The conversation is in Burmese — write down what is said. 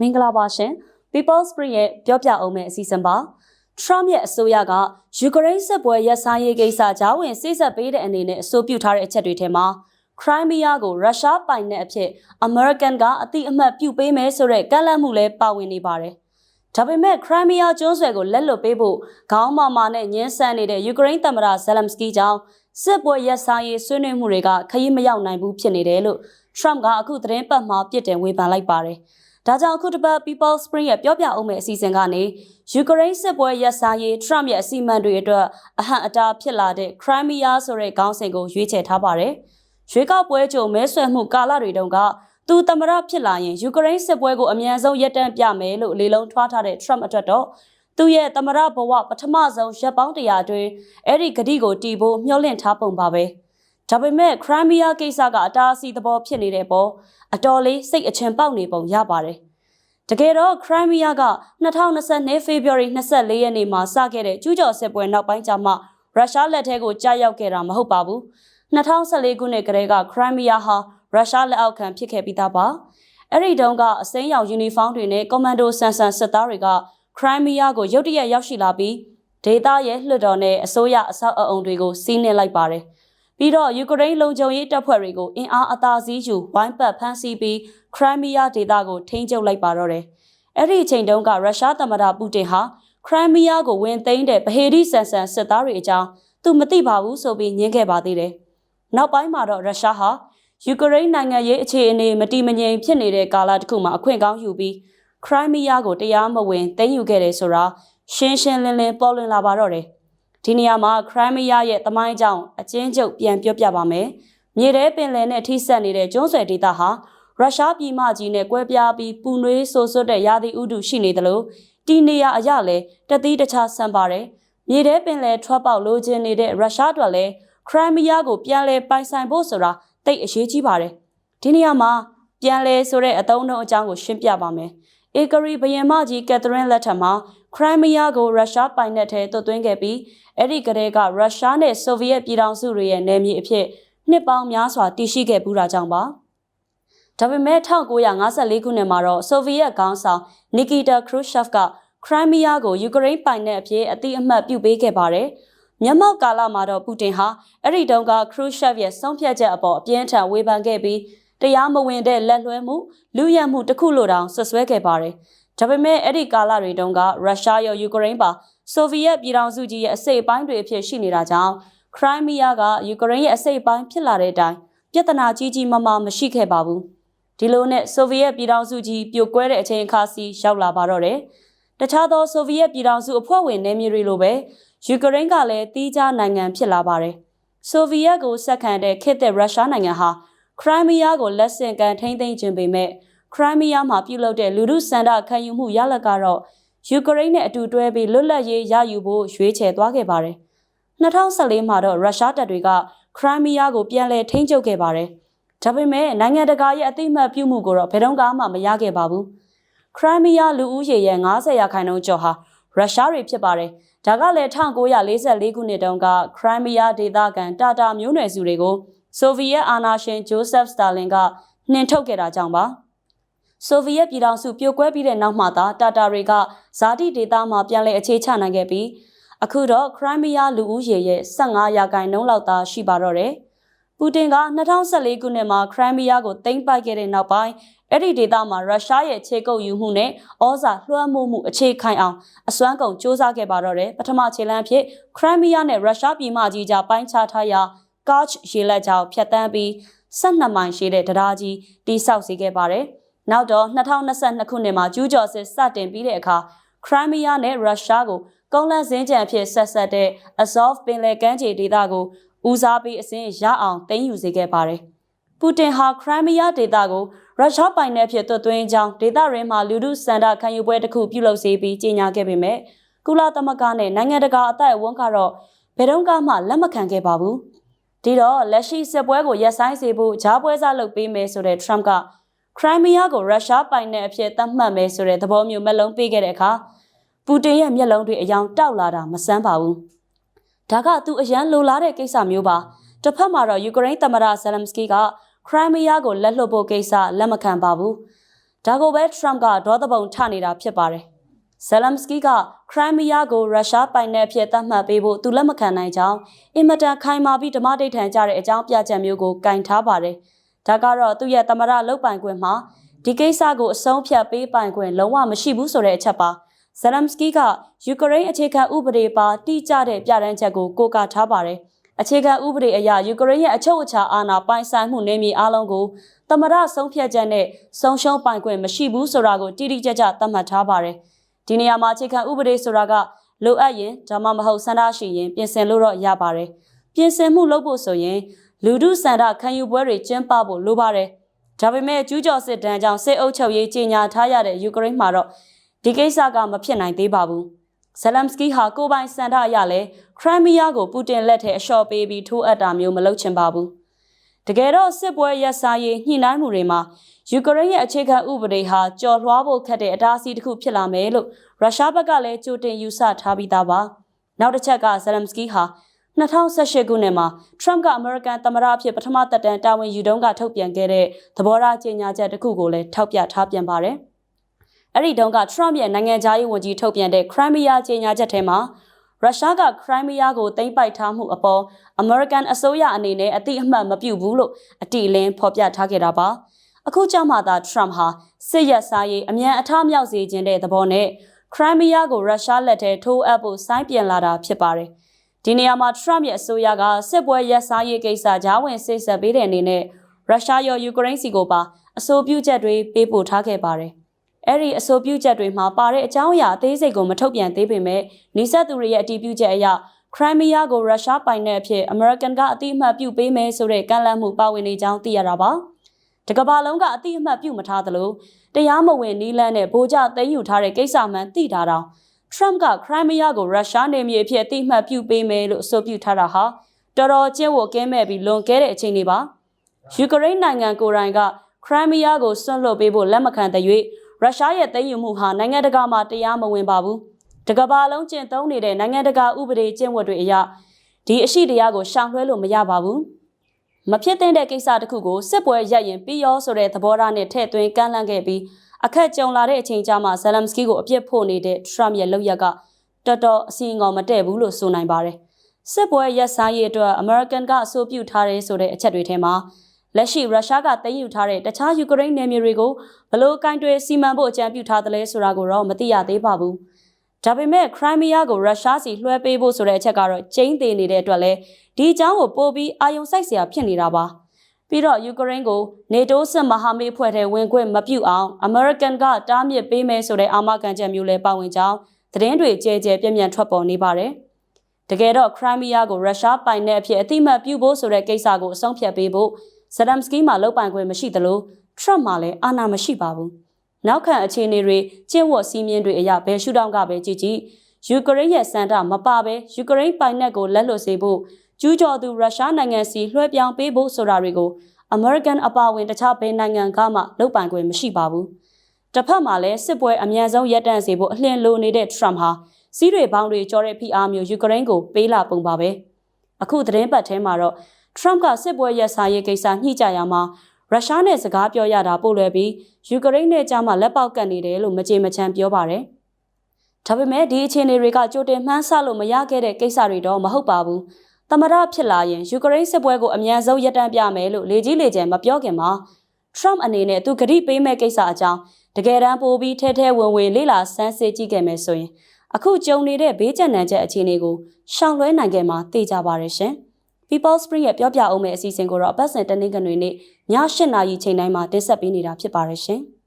မင်္ဂလာပါရှင် People Spring ရဲ့ပြောပြအောင်မယ့်အစီအစဉ်ပါ Trump ရဲ့အစိုးရကယူကရိန်းစစ်ပွဲရပ်ဆိုင်းရေးကိစ္စကြားဝင်စိစက်ပေးတဲ့အနေနဲ့အဆိုပြုထားတဲ့အချက်တွေထဲမှာ Crimea ကိုရုရှားပိုင်တဲ့အဖြစ် American ကအတိအမှတ်ပြုပေးမယ်ဆိုတဲ့ကန့်လန့်မှုလည်းပါဝင်နေပါတယ်။ဒါပေမဲ့ Crimea ကျွန်းဆွယ်ကိုလက်လွတ်ပေးဖို့ခေါင်းမာမာနဲ့ညှင်းဆန်နေတဲ့ယူကရိန်းသမ္မတဇယ်လမ်စကီကြောင့်စစ်ပွဲရပ်ဆိုင်းရေးဆွေးနွေးမှုတွေကခရီးမရောက်နိုင်ဘူးဖြစ်နေတယ်လို့ Trump ကအခုသတင်းပတ်မှာပြစ်တင်ဝေဖန်လိုက်ပါတယ်။ ဒါကြောင့်အခုတစ်ပတ် People Spring ရဲ့ပြောပြအောင်မယ့်အစီအစဉ်ကနေယူကရိန်းစစ်ပွဲရပ်ဆိုင်းရေး Trump ရဲ့အစီအမံတွေအတွက်အဟန့်အတားဖြစ်လာတဲ့ Crimea ဆိုတဲ့ခေါင်းစဉ်ကိုရွေးချယ်ထားပါတယ်။ရွေးကောက်ပွဲကြိုမဲဆွယ်မှုကာလတွေတုန်းကသူသမရဖြစ်လာရင်ယူကရိန်းစစ်ပွဲကိုအမြန်ဆုံးရပ်တန့်ပြမယ်လို့လေလုံးထွားထားတဲ့ Trump အတွက်တော့သူရဲ့သမရဘဝပထမဆုံးရပ်ပေါင်းတရာအတွင်းအဲ့ဒီဂတိကိုတီးဖို့မျှော်လင့်ထားပုံပါပဲ။ ဒါပေမဲ့ Crimea ကိစ္စကအတားအဆီးသဘောဖြစ်နေတဲ့ပေါ်အတော်လေးစိတ်အချင်ပေါက်နေပုံရပါတယ်။တကယ်တော့ Crimea က2022 February 24ရက်နေ့မှာစခဲ့တဲ့ကျူးကျော်စစ်ပွဲနောက်ပိုင်းကျမှရုရှားလက်ထဲကိုကြားရောက်ခဲ့တာမဟုတ်ပါဘူး။2014ခုနှစ်ကတည်းက Crimea ဟာရုရှားလက်အောက်ခံဖြစ်ခဲ့ပြီးသားပါ။အဲ့ဒီတုန်းကအစိမ်းရောင်ယူနီဖောင်းတွေနဲ့ကွန်မန်ဒိုဆန်ဆန်စစ်သားတွေက Crimea ကိုရုတ်တရက်ရောက်ရှိလာပြီးဒေသရဲ့လွှတ်တော်နဲ့အစိုးရအဆောက်အအုံတွေကိုစီးနင်းလိုက်ပါတယ်။ ပြီးတော့ယူကရိန်းလုံခြုံရေးတပ်ဖွဲ့တွေကိုအင်အားအသာစီးယူဝိုင်းပတ်ဖမ်းဆီးပြီး Crimea ဒေသကိုထိန်းချုပ်လိုက်ပါတော့တယ်။အဲ့ဒီအချိန်တုန်းကရုရှားသမ္မတပူတင်ဟာ Crimea ကိုဝင်သိမ်းတဲ့ဗဟေဒီဆန်ဆန်စစ်သားတွေအကြောင်းသူမသိပါဘူးဆိုပြီးညင်းခဲ့ပါသေးတယ်။နောက်ပိုင်းမှာတော့ရုရှားဟာယူကရိန်းနိုင်ငံရေးအခြေအနေမတည်မငြိမ်ဖြစ်နေတဲ့ကာလတစ်ခုမှာအခွင့်ကောင်းယူပြီးခရိုင်းမီးယားကိုတရားမဝင်သိမ်းယူခဲ့တယ်ဆိုတာရှင်းရှင်းလင်းလင်းပေါ်လွင်လာပါတော့တယ်။ ဒီနေရာမှာခရိုင်းမီးယားရဲ့တမိုင်းကြောင်အချင်းချုပ်ပြန်ပြောပြပါမယ်။မြေထဲပင်လယ်နဲ့ထိစပ်နေတဲ့ကျွန်းဆွယ်ဒေသဟာရုရှားပြည်မကြီးနဲ့ကွဲပြားပြီးပူနွေးဆိုးဆွတ်တဲ့ရာသီဥတုရှိနေသလိုဒီနေရာအရလည်းတသီးတခြားဆန်ပါတယ်။မြေထဲပင်လယ်ထွက်ပေါက်လိုချင်နေတဲ့ရုရှားတို့လည်းခရိုင်းမီးယားကိုပြန်လဲပိုင်ဆိုင်ဖို့ဆိုတာတိတ်အရေးကြီးပါတယ်။ဒီနေရာမှာပြန်လဲဆိုတဲ့အသုံးအနှုန်းအကြောင်းကိုရှင်းပြပါမယ်။ အေဂရီဘရင်မကြီးကက်သရင်းလက်ထက်မှာခရိုင်းမီးယားကိုရုရှားပိုင်နက်ထဲသွတ်သွင်းခဲ့ပြီးအဲ့ဒီကလေးကရုရှားနဲ့ဆိုဗီယက်ပြည်ထောင်စုတွေရဲ့နယ်မြေအဖြစ်နှစ်ပေါင်းများစွာတည်ရှိခဲ့ပူးတာကြောင့်ပါ။ဒါပေမဲ့1954ခုနှစ်မှာတော့ဆိုဗီယက်ခေါင်းဆောင်နီကီတာခရုရှေ့ဖ်ကခရိုင်းမီးယားကိုယူကရိန်းပိုင်နက်အဖြစ်အတိအမှတ်ပြုပေးခဲ့ပါတယ်။မျက်မှောက်ကာလမှာတော့ပူတင်ဟာအဲ့ဒီတုန်းကခရုရှေ့ဖ်ရဲ့ဆုံးဖြတ်ချက်အပေါ်အပြင်းထန်ဝေဖန်ခဲ့ပြီး တရားမဝင်တဲ့လက်လွှဲမှုလူရမှုတစ်ခုလိုတောင်ဆွဆွဲခဲ့ပါတယ်။ဒါပေမဲ့အဲ့ဒီကာလတွေတုန်းကရုရှားရောယူကရိန်းပါဆိုဗီယက်ပြည်ထောင်စုကြီးရဲ့အစိတ်အပိုင်းတွေအဖြစ်ရှိနေတာကြောင့်ခရိုင်းမီးယားကယူကရိန်းရဲ့အစိတ်အပိုင်းဖြစ်လာတဲ့အတိုင်းပြဿနာကြီးကြီးမားမားမရှိခဲ့ပါဘူး။ဒီလိုနဲ့ဆိုဗီယက်ပြည်ထောင်စုကြီးပြိုကွဲတဲ့အချိန်အခါစီရောက်လာပါတော့တယ်။တခြားသောဆိုဗီယက်ပြည်ထောင်စုအဖွဲ့ဝင်နယ်မြေတွေလိုပဲယူကရိန်းကလည်းတီးခြားနိုင်ငံဖြစ်လာပါတယ်။ဆိုဗီယက်ကိုဆက်ခံတဲ့ခေတ်သစ်ရုရှားနိုင်ငံဟာ ခရိုင်းမီးယားကိုလက်ဆင့်ကန်ထိမ့်သိမ်းခြင်းပေမဲ့ခရိုင်းမီးယားမှာပြုလုပ်တဲ့လူထုစန္ဒခံယူမှုရလဒ်ကတော့ယူကရိန်းနဲ့အတူတွဲပြီးလွတ်လပ်ရေးရယူဖို့ရွေးချယ်သွားခဲ့ပါတယ်။2014မှာတော့ရုရှားတပ်တွေကခရိုင်းမီးယားကိုပြန်လည်ထိန်းချုပ်ခဲ့ပါတယ်။ဒါပေမဲ့နိုင်ငံတကာရဲ့အသိအမှတ်ပြုမှုကိုတော့ဘယ်တော့မှမရခဲ့ပါဘူး။ခရိုင်းမီးယားလူဦးရေရဲ့90ရာခိုင်နှုန်းကျော်ဟာရုရှားတွေဖြစ်ပါတယ်။ဒါကလည်း1944ခုနှစ်တုန်းကခရိုင်းမီးယားဒေသခံတာတာမျိုးနွယ်စုတွေကို ဆိုဗီယက်အာဏာရှင်ဂျိုးဆက်စတာလင်ကနှင်ထုတ်ခဲ့တာကြောင့်ပါဆိုဗီယက်ပြည်ထောင်စုပြိုကွဲပြီးတဲ့နောက်မှသာတာတာတွေကဇာတိဒေသမှာပြန်လည်အခြေချနိုင်ခဲ့ပြီးအခုတော့ခရိုင်းမီးယားလူဦးရေရဲ့15ရာခိုင်နှုန်းလောက်သာရှိပါတော့တယ်။ပူတင်က2014ခုနှစ်မှာခရိုင်းမီးယားကိုသိမ်းပိုက်ခဲ့တဲ့နောက်ပိုင်းအဲ့ဒီဒေသမှာရုရှားရဲ့ခြေကုပ်ယူမှုနဲ့ဩဇာလွှမ်းမိုးမှုအခြေခိုင်အောင်အစွမ်းကုန်စ조사ခဲ့ပါတော့တယ်ပထမခြေလှမ်းဖြစ်ခရိုင်းမီးယားနဲ့ရုရှားပြည်မကြီးကြားပိုင်းခြားထားရာ ကော့ချ်ရေလက်ကြောင်ဖြတ်တန်းပြီး12မိုင်ရှိတဲ့တရားကြီးတိဆောက်စေခဲ့ပါတယ်။နောက်တော့2022ခုနှစ်မှာကျူးကျော်စစ်စတင်ပြီးတဲ့အခါခရိုင်းမီးယားနဲ့ရုရှားကိုကုန်းလန့်စင်းကြံဖြစ်ဆက်ဆက်တဲ့ Azov ပင်လယ်ကမ်းခြေဒေသကိုဦးစားပေးအစဉ်ရအောင်သိမ်းယူစေခဲ့ပါတယ်။ပူတင်ဟာခရိုင်းမီးယားဒေသကိုရုရှားပိုင်နယ်ဖြစ်သွတ်သွင်းကြောင်းဒေသရင်းမှာလူထုစန္ဒခံယူပွဲတစ်ခုပြုလုပ်စေပြီးကြေညာခဲ့ပေမဲ့ကုလသမဂ္ဂနဲ့နိုင်ငံတကာအတိုက်အဝန်းကတော့ဘယ်တော့မှလက်မခံခဲ့ပါဘူး။ ဒီတော့လက်ရှိစစ်ပွဲကိုရပ်ဆိုင်းစေဖို့ဂျားပွဲစားလုပ်ပေးမယ်ဆိုတဲ့ Trump ကခရိုင်းမီးယားကိုရုရှားပိုင်တဲ့အဖြစ်သတ်မှတ်မယ်ဆိုတဲ့သဘောမျိုးမလုံးပေးခဲ့တဲ့အခါပူတင်ရဲ့မျက်လုံးတွေအယောင်တောက်လာတာမဆန်းပါဘူး။ဒါကသူအရန်လိုလားတဲ့ကိစ္စမျိုးပါ။တစ်ဖက်မှာတော့ယူကရိန်းသမ္မတဇယ်လမ်စကီကခရိုင်းမီးယားကိုလက်လွှတ်ဖို့ကိစ္စလက်မခံပါဘူး။ဒါကိုပဲ Trump ကဒေါသပုံထနေတာဖြစ်ပါတယ်။ Zelensky ကခရိုင်းမီးယားကိုရုရှားပိုင်နယ်ဖြစ်သတ်မှတ်ပေးဖို့သူလက်မခံနိုင်ကြောင်းအင်မတန်ခိုင်မာပြီးဓမ္မဒိဋ္ဌံကြတဲ့အကြောင်းပြချက်မျိုးကိုကင်ထားပါတယ်။ဒါကတော့သူ့ရဲ့သမရလုတ်ပိုင်ခွင့်မှာဒီကိစ္စကိုအဆုံးဖြတ်ပေးပိုင်ခွင့်လုံးဝမရှိဘူးဆိုတဲ့အချက်ပါ။ Zelensky ကယူကရိန်းအခြေခံဥပဒေပါတိကျတဲ့ပြဋ္ဌာန်းချက်ကိုကိုးကားထားပါတယ်။အခြေခံဥပဒေအရယူကရိန်းရဲ့အချုပ်အခြာအာဏာပိုင်ဆိုင်မှုနေမြေအလုံးကိုသမရဆုံးဖြတ်ချက်နဲ့ဆုံးရှုံးပိုင်ခွင့်မရှိဘူးဆိုတာကိုတိတိကျကျသတ်မှတ်ထားပါတယ်။ ဒီနေရာမှာအခြေခံဥပဒေဆိုတာကလိုအပ်ရင်ဒါမှမဟုတ်ဆန္ဒရှိရင်ပြင်ဆင်လို့တော့ရပါတယ်။ပြင်ဆင်မှုလုပ်ဖို့ဆိုရင်လူဒုစန္ဒခံယူပွဲတွေကျင်းပဖို့လိုပါတယ်။ဒါပေမဲ့ကျူးကျော်စစ်တမ်းကြောင့်စစ်အုပ်ချုပ်ရေးကြီးညာထားရတဲ့ယူကရိန်းမှာတော့ဒီကိစ္စကမဖြစ်နိုင်သေးပါဘူး။ဇလမ်စကီဟာကိုပိုင်စန္ဒအရလဲခရိုင်းမီးယားကိုပူတင်လက်ထဲအလျှော့ပေးပြီးထိုးအပ်တာမျိုးမလုပ်ချင်ပါဘူး။ တကယ်တော့စစ်ပွဲရက်စားရေးညှိနှိုင်းမှုတွေမှာယူကရိန်းရဲ့အခြေခံဥပဒေဟာကြော်လွှားဖို့ခက်တဲ့အတားအဆီးတစ်ခုဖြစ်လာမယ်လို့ရုရှားဘက်ကလည်းကြိုတင်ယူဆထားပြီးသားပါ။နောက်တစ်ချက်ကဇလမ်စကီဟာ2018ခုနှစ်မှာ Trump ကအမေရိကန်သမ္မတအဖြစ်ပထမသက်တမ်းတာဝန်ယူတုန်းကထုတ်ပြန်ခဲ့တဲ့သဘောထားကြေညာချက်တစ်ခုကိုလည်းထောက်ပြထားပြန်ပါတယ်။အဲ့ဒီတုန်းက Trump ရဲ့နိုင်ငံခြားရေးဝန်ကြီးထုတ်ပြန်တဲ့ Crimea ကြေညာချက်ထဲမှာ ရုရှားက Crimea ကိုသိမ်းပိုက်ထားမှုအပေါ် American အစိုးရအနေနဲ့အတိအမှတ်မပြုဘူးလို့အတိအလင်းဖော်ပြထားခဲ့တာပါ။အခုကြောင့်မှသာ Trump ဟာစစ်ရက်စားရေးအမြန်အထမြောက်စေခြင်းတဲ့သဘောနဲ့ Crimea ကိုရုရှားလက်ထဲထိုးအပ်ဖို့စိုင်းပြန်လာတာဖြစ်ပါတယ်။ဒီနေရာမှာ Trump ရဲ့အစိုးရကစစ်ပွဲရပ်စားရေးကိစ္စကြားဝင်စိတ်ဆက်ပေးတဲ့အနေနဲ့ရုရှားရောယူကရိန်းစီကိုပါအဆိုပြုချက်တွေပေးပို့ထားခဲ့ပါတယ်။ အဲ့ဒီအဆိုပြုချက်တွေမှာပါတဲ့အကြောင်းအရာအသေးစိတ်ကိုမထုတ်ပြန်သေးပေမဲ့နေဆက်သူတွေရဲ့အတည်ပြုချက်အရခရိုင်းမီးယားကိုရုရှားပိုင်တဲ့အဖြစ်အမေရိကန်ကအတိအမှတ်ပြုပေးမယ်ဆိုတဲ့ကန့်လန့်မှုပါဝင်နေကြောင်းသိရတာပါ။တကဘာလုံးကအတိအမှတ်ပြုမထားသလိုတရားမဝင်နီးလန်းနဲ့ဗိုလ်ကျသိမ်းယူထားတဲ့ကိစ္စမှန်သိတာတောင် Trump ကခရိုင်းမီးယားကိုရုရှားနေမြေအဖြစ်အတိအမှတ်ပြုပေးမယ်လို့အဆိုပြုထားတာဟာတော်တော်ကျင့်ဝတ်ကင်းမဲ့ပြီးလွန်ကဲတဲ့အချိန်တွေပါယူကရိန်းနိုင်ငံကိုယ်တိုင်ကခရိုင်းမီးယားကိုဆွန့်လွတ်ပေးဖို့လက်မခံတဲ့၍ ရုရှားရဲ့သိမ်းယူမှုဟာနိုင်ငံတကာမှာတရားမဝင်ပါဘူးတကဘာလုံးကျင့်သုံးနေတဲ့နိုင်ငံတကာဥပဒေကျင့်ဝတ်တွေအရဒီအရှိတရားကိုရှောင်လွှဲလို့မရပါဘူးမဖြစ်သင့်တဲ့ကိစ္စတစ်ခုကိုစစ်ပွဲရပ်ရင်ပြီးရောဆိုတဲ့သဘောထားနဲ့ထည့်သွင်းကန့်လန့်ခဲ့ပြီးအခက်ကြုံလာတဲ့အချိန်ကြာမှဇလမ်စကီကိုအပြစ်ဖို့နေတဲ့ Trump ရဲ့လုပ်ရက်ကတော်တော်အစီအငေါမတည့်ဘူးလို့ဆိုနိုင်ပါတယ်။စစ်ပွဲရက်စားရေးအတွက် American ကအဆိုပြုထားတဲ့ဆိုတဲ့အချက်တွေထဲမှာ လက်ရှိရုရှားကသိမ်းယူထားတဲ့တခြားယူကရိန်းနယ်မြေတွေကိုဘလို့ကင်တွယ်စီမံဖို့အကြံပြုထားသလဲဆိုတာကိုတော့မသိရသေးပါဘူး။ဒါပေမဲ့ခရိုင်းမီးယားကိုရုရှားစီလွှဲပေးဖို့ဆိုတဲ့အချက်ကတော့ကျင်းသေးနေတဲ့အတွက်လဲဒီအကြောင်းကိုပို့ပြီးအာယုံစိုက်စရာဖြစ်နေတာပါ။ပြီးတော့ယူကရိန်းကိုနေတိုးစစ်မဟာမိတ်အဖွဲ့ထဲဝင်ခွင့်မပြုအောင်အမေရိကန်ကတားမြစ်ပေးမယ်ဆိုတဲ့အာမခံချက်မျိုးလည်းပါဝင်ကြောင်းသတင်းတွေကြဲကြဲပြန့်ပြန့်ထွက်ပေါ်နေပါတယ်။တကယ်တော့ခရိုင်းမီးယားကိုရုရှားပိုင်တဲ့အဖြစ်အတိမတ်ပြုဖို့ဆိုတဲ့ကိစ္စကိုအဆုံးဖြတ်ပေးဖို့ ဇဒမ်စကီမှာလုပ်ပိုင်ခွင့်မရှိသလိုထရမ့်မှာလည်းအာဏာမရှိပါဘူး။နောက်ခံအခြေအနေတွေကျင့်ဝတ်စည်းမျဉ်းတွေအရဘယ်ရှုထောင့်ကပဲကြည့်ကြည့်ယူကရိန်းရဲ့စံတမပါဘဲယူကရိန်းပိုင်နက်ကိုလက်လွတ်စေဖို့ကျူးကျော်သူရုရှားနိုင်ငံစီလွှဲပြောင်းပေးဖို့ဆိုတာတွေကိုအမေရိကန်အပါအဝင်တခြားဘယ်နိုင်ငံကမှလုပ်ပိုင်ခွင့်မရှိပါဘူး။တစ်ဖက်မှာလည်းစစ်ပွဲအမြန်ဆုံးရပ်တန့်စေဖို့အလျင်လိုနေတဲ့ Trump ဟာစီးတွေပေါင်းတွေကြောတဲ့ဖိအားမျိုးယူကရိန်းကိုပေးလာပုံပါပဲ။အခုသတင်းပတ်ထဲမှာတော့ Trump ကစစ်ပွဲရပ်စာရေးကိစ္စညှိကြရမှာရုရှားနဲ့စကားပြောရတာပို့လွယ်ပြီးယူကရိန်းနဲ့ကြားမှာလက်ပေါက်ကတ်နေတယ်လို့မကြေမချမ်းပြောပါတယ်။ဒါပေမဲ့ဒီအခြေအနေတွေကကြိုတင်မှန်းဆလို့မရခဲ့တဲ့ကိစ္စတွေတော့မဟုတ်ပါဘူး။သမရဖြစ်လာရင်ယူကရိန်းစစ်ပွဲကိုအမြန်ဆုံးရပ်တန့်ပြမယ်လို့လေကြီးလေကျယ်မပြောခင်မှာ Trump အနေနဲ့သူကတိပေးမဲ့ကိစ္စအကြောင်းတကယ်တမ်းပိုပြီးထဲထဲဝင်ဝင်လေ့လာဆန်းစစ်ကြည့်ခဲ့မယ်ဆိုရင်အခုကြုံနေတဲ့ဘေးကျန်တဲ့အခြေအနေကိုရှောင်လွှဲနိုင်ခဲ့မှာသိကြပါရဲ့ရှင်။ People Spring ရဲ့ပြောပြအောင်မယ့်အစီအစဉ်ကိုတော့အပတ်စဉ်တနင်္ဂနွေနေ့ည8:00နာရီချိန်တိုင်းမှာတင်ဆက်ပေးနေတာဖြစ်ပါရဲ့ရှင်။